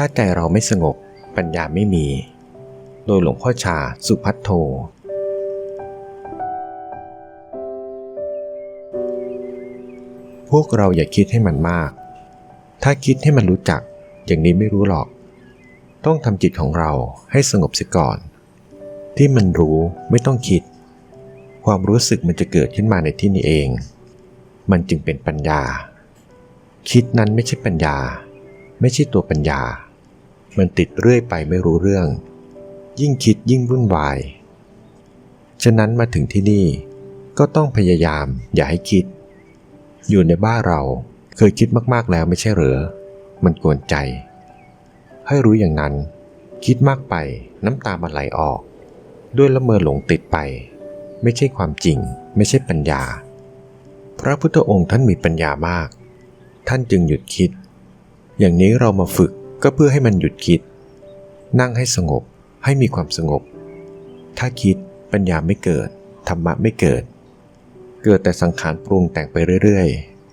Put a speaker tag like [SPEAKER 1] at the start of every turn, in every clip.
[SPEAKER 1] ถ้าใจเราไม่สงบปัญญาไม่มี โดยหลวงพ่อชาสุพัทโท พวกเราอย่าคิดให้มันมาก ถ้าคิดให้มันรู้จัก อย่างนี้ไม่รู้หรอก ต้องทำจิตของเราให้สงบเสียก่อน ที่มันรู้ไม่ต้องคิด ความรู้สึกมันจะเกิดขึ้นมาในที่นี้เอง มันจึงเป็นปัญญา คิดนั้นไม่ใช่ปัญญา ไม่ใช่ตัวปัญญา มันติดเรื่อยไปไม่รู้เรื่อง ยิ่งคิดยิ่งวุ่นวาย ฉะนั้นมาถึงที่นี่ก็ต้องพยายามอย่าให้คิด อยู่ในบ้านเราเคยคิดมากๆแล้วไม่ใช่เหรอ มันกวนใจ ให้รู้อย่างนั้น คิดมากไปน้ำตามันไหลออก ด้วยละเมอหลงติดไป ไม่ใช่ความจริง ไม่ใช่ปัญญา พระพุทธองค์ท่านมีปัญญามาก ท่านจึงหยุดคิด อย่างนี้เรามาฝึก ก็เพื่อให้มันหยุดคิด นั่งให้สงบให้มีความสงบ ถ้าคิดปัญญาไม่เกิด ธรรมะไม่เกิด เกิดแต่สังขารปรุงแต่งไปเรื่อย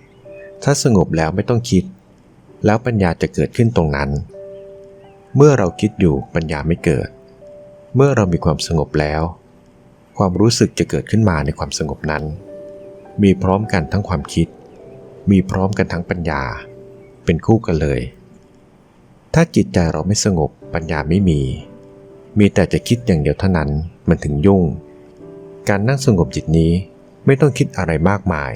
[SPEAKER 1] ๆ ถ้าสงบแล้วไม่ต้องคิด แล้วปัญญาจะเกิดขึ้นตรงนั้น เมื่อเราคิดอยู่ปัญญาไม่เกิด เมื่อเรามีความสงบแล้ว ความรู้สึกจะเกิดขึ้นมาในความสงบนั้น มีพร้อมกันทั้งความคิด มีพร้อมกันทั้งปัญญา เป็นคู่กันเลย ถ้าจิตใจเราไม่สงบปัญญาไม่มี มีแต่จะคิดอย่างเดียวเท่านั้นมันถึงยุ่ง การนั่งสงบจิตนี้ไม่ต้องคิดอะไรมากมาย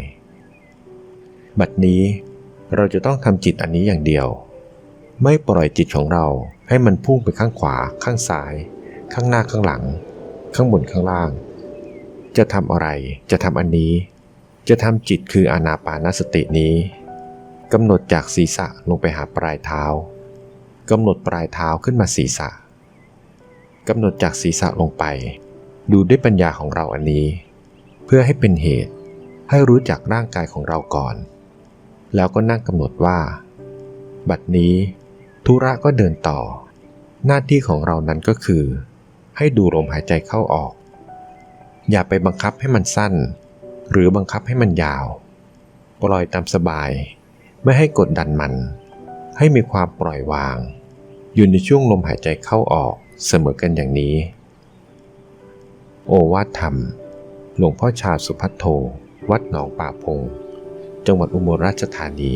[SPEAKER 1] บัดนี้เราจะต้องทำจิตอันนี้อย่างเดียว ไม่ปล่อยจิตของเราให้มันพุ่งไปข้างขวา ข้างซ้าย ข้างหน้าข้างหลัง ข้างบนข้างล่าง จะทำอะไรจะทำอันนี้ จะทำจิตคืออานาปานสตินี้กำหนดจากศีรษะลงไปหาปลายเท้า กำหนดปลายเท้าขึ้นมาศีรษะกำหนดจากศีรษะลงไป ดูด้วยปัญญาของเราอันนี้ เพื่อให้เป็นเหตุให้รู้จักร่างกายของเราก่อน แล้วก็นั่งกำหนดว่า บัดนี้ ธุระก็เดินต่อ หน้าที่ของเรานั้นก็คือ ให้ดูลมหายใจเข้าออก อย่าไปบังคับให้มันสั้น หรือบังคับให้มันยาว ปล่อยตามสบาย ไม่ให้กดดันมัน ให้มีความปล่อยวาง อยู่ในช่วงลมหายใจเข้าออกเสมอกันอย่างนี้ โอวาทธรรม หลวงพ่อชาสุพัทโท วัดหนองป่าพง จังหวัดอุบลราชธานี